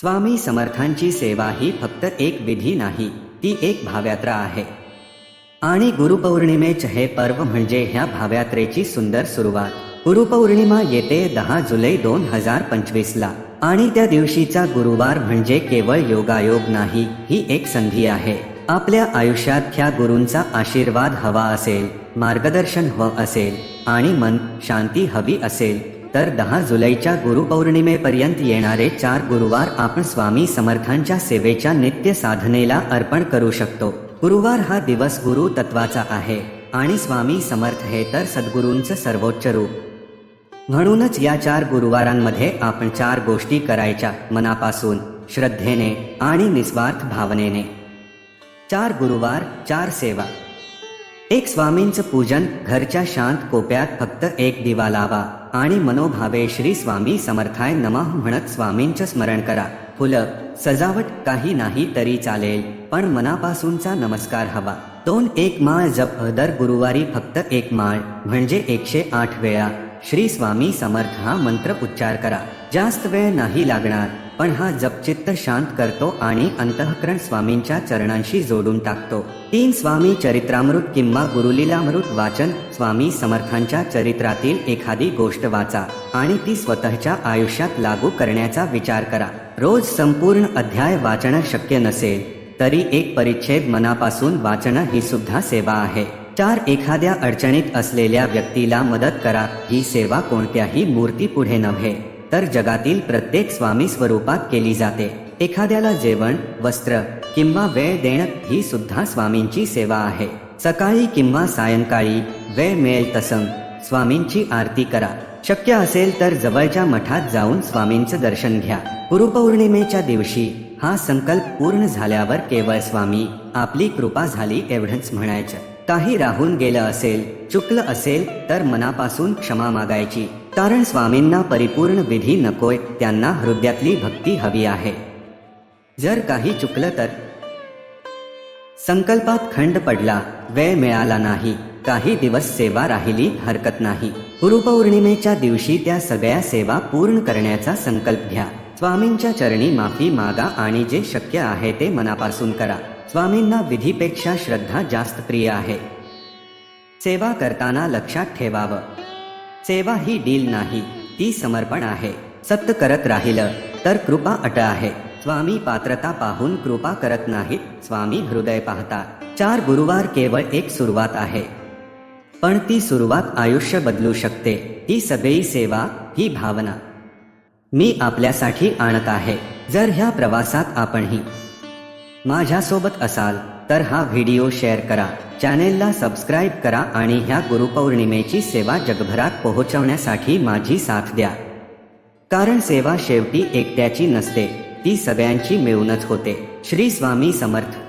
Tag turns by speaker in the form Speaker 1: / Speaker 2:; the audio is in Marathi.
Speaker 1: स्वामी समर्थांची सेवा ही फक्त एक विधी नाही ती एक भावयात्रा आहे. आणि गुरुपौर्णिमेचे हे पर्व म्हणजे ह्या भावयात्रेची सुंदर सुरुवात. गुरुपौर्णिमा येते दहा जुलै दोन हजार पंचवीस ला आणि त्या दिवशीचा गुरुवार म्हणजे केवळ योगायोग नाही ही एक संधी आहे. आपल्या आयुष्यात ह्या गुरूंचा आशीर्वाद हवा असेल मार्गदर्शन हवं असेल आणि मन शांती हवी असेल तर दहा जुलैच्या गुरुपौर्णिमेपर्यंत येणारे चार गुरुवार आपण स्वामी समर्थांच्या सेवेच्या नित्य साधनेला अर्पण करू शकतो. गुरुवार हा दिवस गुरु तत्वाचा आहे आणि स्वामी समर्थ हे तर सद्गुरूंचं सर्वोच्च रूप. म्हणूनच या चार गुरुवारांमध्ये आपण चार गोष्टी करायच्या मनापासून श्रद्धेने आणि निस्वार्थ भावनेने. चार गुरुवार चार सेवा. एक स्वामींचं पूजन घरच्या शांत कोप्यात फक्त एक दिवा लावा. आणि मनोभावे श्री स्वामी समर्थाय नमः म्हणत स्वामींचं स्मरण करा. फुलं सजावट काही नाही तरी चालेल पण मनापासूनचा नमस्कार हवा. दोन एक माळ जप दर गुरुवारी फक्त एक माळ म्हणजे एकशे आठ वेळा. श्री स्वामी समर्थ हा मंत्र उच्चार करा. जास्त वेळ नाही लागणार. पण हा जपचित्त शांत करतो आणि अंतःकरण स्वामींच्या चरणांशी जोडून टाकतो. तीन स्वामी चरित्रामृत किंवा गुरुलीलामृत वाचन स्वामी समर्थांच्या चरित्रातील एखादी गोष्ट वाचा आणि ती स्वतःच्या आयुष्यात लागू करण्याचा विचार करा. रोज संपूर्ण अध्याय वाचणं शक्य नसेल तरी एक परिच्छेद मनापासून वाचणं ही सुद्धा सेवा आहे. चार एखाद्या अडचणीत असलेल्या व्यक्तीला मदत करा ही सेवा कोणत्याही मूर्ती पुढे नव्हे. तर जगातील प्रत्येक स्वामी स्वरूपात केली जाते. एखाद्याला जेवण वस्त्र किंवा वेळ देणं ही सुद्धा स्वामींची सेवा आहे. सकाळी किंवा सायंकाळी वेळ मिळेल तसं स्वामींची आरती करा. शक्य असेल तर जवळच्या मठात जाऊन स्वामींचं दर्शन घ्या. गुरुपौर्णिमेच्या दिवशी हा संकल्प पूर्ण झाल्यावर केवळ स्वामी आपली कृपा झाली एवढंच म्हणायचं. काही राहून गेलं असेल चुकलं असेल तर मनापासून क्षमा मागायची. कारण स्वामींना परिपूर्ण विधी नकोय त्यांना हृदयातली भक्ती हवी आहे. जर काही चुकलं तर? संकल्पात खंड पडला वेळ मिळाला नाही काही दिवस सेवा राहिली हरकत नाही. गुरुपौर्णिमेच्या दिवशी त्या सगळ्या सेवा पूर्ण करण्याचा संकल्प घ्या. स्वामींच्या चरणी माफी मागा आणि जे शक्य आहे ते मनापासून करा. स्वामींना विधीपेक्षा श्रद्धा जास्त प्रिय आहे. सेवा करताना लक्षात ठेवावं. सेवा ही डील नाही ती समर्पण आहे. सत्य करत राहिलं तर कृपा अट आहे. स्वामी पात्रता पाहून कृपा करत नाहीत स्वामी हृदय पाहतात चार गुरुवार केवळ एक सुरुवात आहे. पण ती सुरुवात आयुष्य बदलू शकते ही सगळी सेवा ही भावना. मी आपल्यासाठी आणत आहे जर ह्या प्रवासात आपणही माझ्यासोबत असाल तर हा व्हिडिओ शेअर करा. चॅनेलला सबस्क्राईब करा आणि ह्या गुरुपौर्णिमेची सेवा जगभरात पोहोचवण्यासाठी माझी साथ द्या. कारण सेवा शेवटी एकट्याची नसते ती सगळ्यांची मिळूनच होते. श्री स्वामी समर्थ.